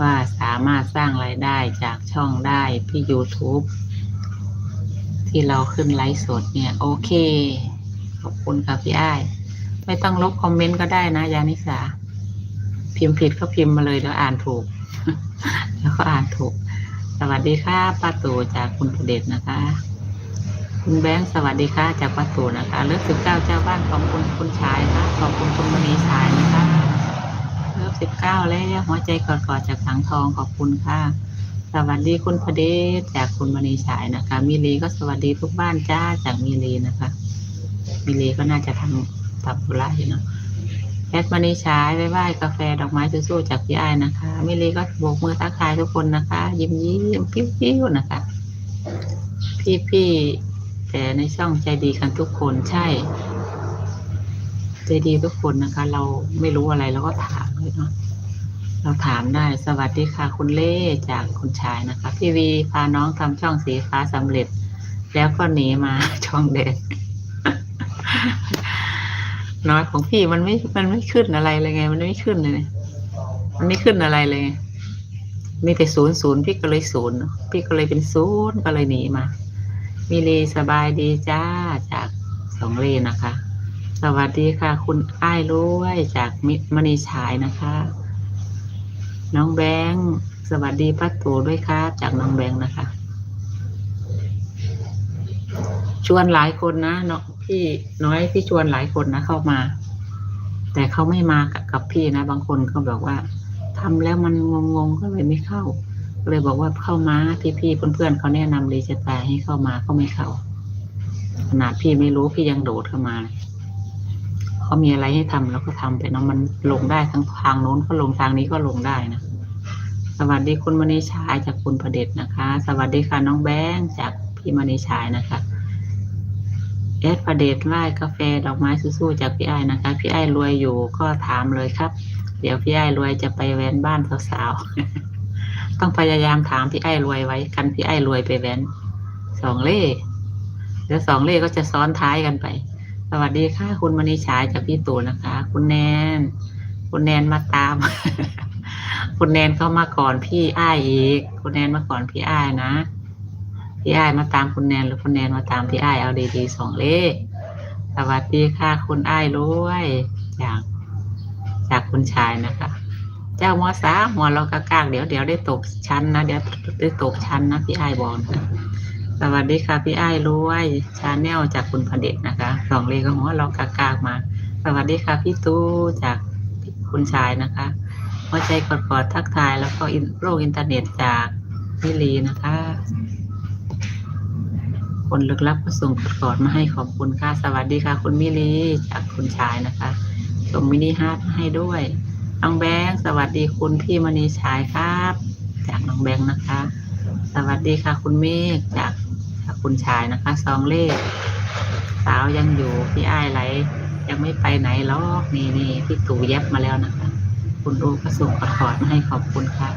ว่าสามารถสร้างรายได้จากช่องได้ที่ YouTube ที่เราขึ้นไลฟ์สดเนี่ย โอเค ขอบคุณค่ะพี่อ้าย ไม่ต้องลบคอมเมนต์ก็ได้นะ ยานิสา พิมพ์ผิดก็พิมพ์มาเลยเดี๋ยวอ่านถูก แล้วก็อ่านถูก สวัสดีค่ะป้าตู่จากคุณพเดชนะคะ คุณแบงค์สวัสดีค่ะจากป้าตู่นะคะ เลือกสิบเก้าเจ้าบ้านขอบคุณคุณชายค่ะขอบคุณคุณมณีชายนะคะ สิบเก้าแล้วหัวใจกอดๆจากสังทองขอบคุณค่ะ สวัสดีคุณพเดชจากคุณมณีชายนะคะ มิลีก็สวัสดีทุกบ้านจ้าจากมิลีนะคะ มิลีก็น่าจะทำทำธุระอยู่เนาะแอดมณีชายบายบายกาแฟดอกไม้สู้ๆจากพี่ไอ้ายนะคะ มิลีก็โบกมือทักทายทุกคนนะคะ ยิ้มยิ้มๆปิ้วนะคะ พี่ๆแต่ในช่องใจดีกันทุกคนใช่ ใจดีทุกคนนะคะ เราไม่รู้อะไรเราก็ถามเลยเนาะเราถามได้สวัสดีค่ะคุณเล่จากคุณชายนะคะ พี่วีพาน้องทำช่องสีฟ้าสำเร็จ แล้วก็หนีมาช่องแดงน้อยของพี่มันไม่ มันไม่ขึ้นอะไรเลยไง มันไม่ขึ้นเลย มันไม่ขึ้นอะไรเลย มีแต่ศูนย์ศูนย์พี่ก็เลยศูนย์พี่ก็เลยเป็นศูนย์ก็เลยหนีมามิลีสบายดีจ้าจากสองเลนนะคะ สวัสดีค่ะ คุณอ้ายรวยจากมิมณีชายนะคะ น้องแบงค์สวัสดีป้าตู่ด้วยครับ จากน้องแบงค์นะคะ ชวนหลายคนนะเนาะพี่น้อยพี่ชวนหลายคนนะเข้ามา แต่เขาไม่มากับกับพี่นะ บางคนเขาบอกว่าทำแล้วมันงงๆก็เลยไม่เข้าเลยบอกว่าเข้ามาพี่ๆเพื่อนๆเขาแนะนำรีจะตายให้เข้ามาเขาไม่เข้าขนาดพี่ไม่รู้พี่ยังโดดเข้ามาเลย เขามีอะไรให้ทำเราก็ทำไปเนาะมันลงได้ทั้งทางโน้นก็ลงทางนี้ก็ลงได้นะสวัสดีคุณมณีชายจากคุณประเดชนะคะ สวัสดีค่ะน้องแบงค์จากพี่มณีชายนะคะเอสประเดชไหว้กาแฟดอกไม้สู้ๆจากพี่ไอ้นะคะ พี่ไอ้รวยอยู่ก็ถามเลยครับ เดี๋ยวพี่ไอ้รวยจะไปแว้นบ้านสาวๆต้องพยายามถามพี่ไอ้รวยไว้กันพี่ไอ้รวยไปแว้นสองเล่เดี๋ยวสองเล่ก็จะซ้อนท้ายกันไป สวัสดีค่ะ คุณมณีฉายจากพี่ตู่นะคะ คุณแนน คุณแนนมาตาม คุณแนนเข้ามาก่อนพี่อ้ายอีก คุณแนนมาก่อนพี่อ้ายนะ พี่อ้ายมาตามคุณแนนหรือคุณแนนมาตามพี่อ้ายเอาดีๆสองเล่สวัสดีค่ะ คุณอ้ายรวยจากจากคุณชายนะคะ เจ้ามอสาหัวเรากากากเดี๋ยวเดี๋ยวได้ตกชั้นนะเดี๋ยวได้ตกชั้นนะพี่ไอ้ายบอกนะ สวัสดีค่ะพี่ไอ้รวยชาแนลจากคุณพเดชนะคะสองเลก็หัวเรากากากมา สวัสดีค่ะพี่ตู้จากคุณชายนะคะหัวใจกดกอดๆทักทายแล้วก็โรคอินเทอร์เน็ตจากพี่ลีนะคะ คนลึกลับก็ส่งกดกอดๆมาให้ขอบคุณค่ะ สวัสดีค่ะ คุณมิลีจากคุณชายนะคะส่งมินิฮาร์ทมาให้ด้วยน้องแบงค์สวัสดีคุณพี่มณีชายครับ จากน้องแบงค์นะคะ สวัสดีค่ะ คุณเมฆจากคุณชายนะคะซองเลข สาวยังอยู่พี่อ้ายไหลยังไม่ไปไหนหรอกนี่นี่พี่ตู่แยบมาแล้วนะคะ คุณอูก็ส่งกอดกอดมาให้ขอบคุณค่ะ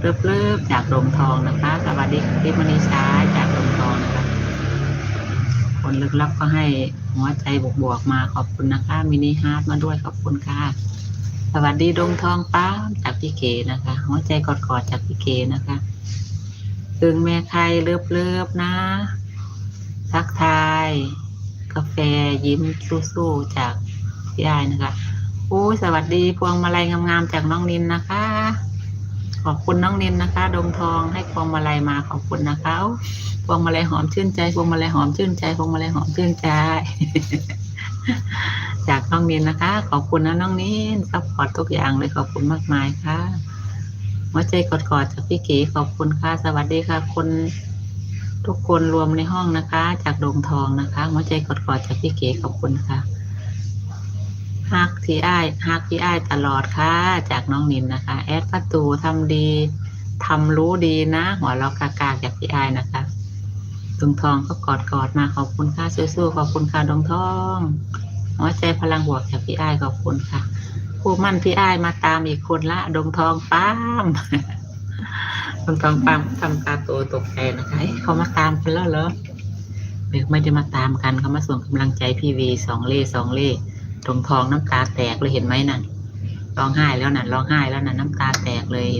เลิบเลิบจากดงทองนะคะ สวัสดีค่ะพี่มณีชายจากดงทองนะคะ คนลึกลับก็ให้หัวใจบวกๆมาขอบคุณนะคะมินิฮาร์ดมาด้วยขอบคุณค่ะสวัสดีดงทองป้าจากพี่เกนะคะ หัวใจกอดๆจากพี่เกนะคะ ตึงแม่ไข่เลืบๆนะ ทักทาย กาแฟยิ้มสู้ๆจากพี่ไอ้ายนะคะโอ้ยสวัสดีพวงมาลัยงามๆจากน้องนินนะคะ ขอบคุณน้องนินนะคะ ดงทองให้พวงมาลัยมาขอบคุณนะคะพวงมาลัยหอมชื่นใจพวงมาลัยหอมชื่นใจพวงมาลัยหอมชื่นใจ จากน้องนินนะคะ ขอบคุณนะน้องนินซัพพอร์ตทุกอย่างเลยขอบคุณมากมายค่ะ หัวใจกอดๆจากพี่เก๋ขอบคุณค่ะ สวัสดีค่ะ คนทุกคนรวมในห้องนะคะ จากดงทองนะคะ หัวใจกอดๆจากพี่เก๋ขอบคุณค่ะฮักที่อ้ายฮักที่อ้ายตลอดค่ะ จากน้องนินนะคะ แอดประตูทำดีทำรู้ดีนะ หัวเราะกากๆจากพี่อ้ายนะคะดงทองก็กอดๆมาขอบคุณค่ะสู้ๆขอบคุณค่ะดงทอง หัวใจพลังบวกจากพี่อ้ายขอบคุณค่ะ ผู้มั่นพี่อ้ายมาตามอีกคนละ ดงทองป้ามดงทองป้ามทำตาโตตกใจนะคะเอ๊ะเขามาตามกันแล้วเหรอเด็กไม่ได้มาตามกันเขามาส่งกำลังใจพี่วีสองเล่สองเล่ดงทองน้ำตาแตกเลยเห็นไหมนั่นร้องไห้แล้วน่ะร้องไห้แล้วน่ะน้ำตาแตกเลย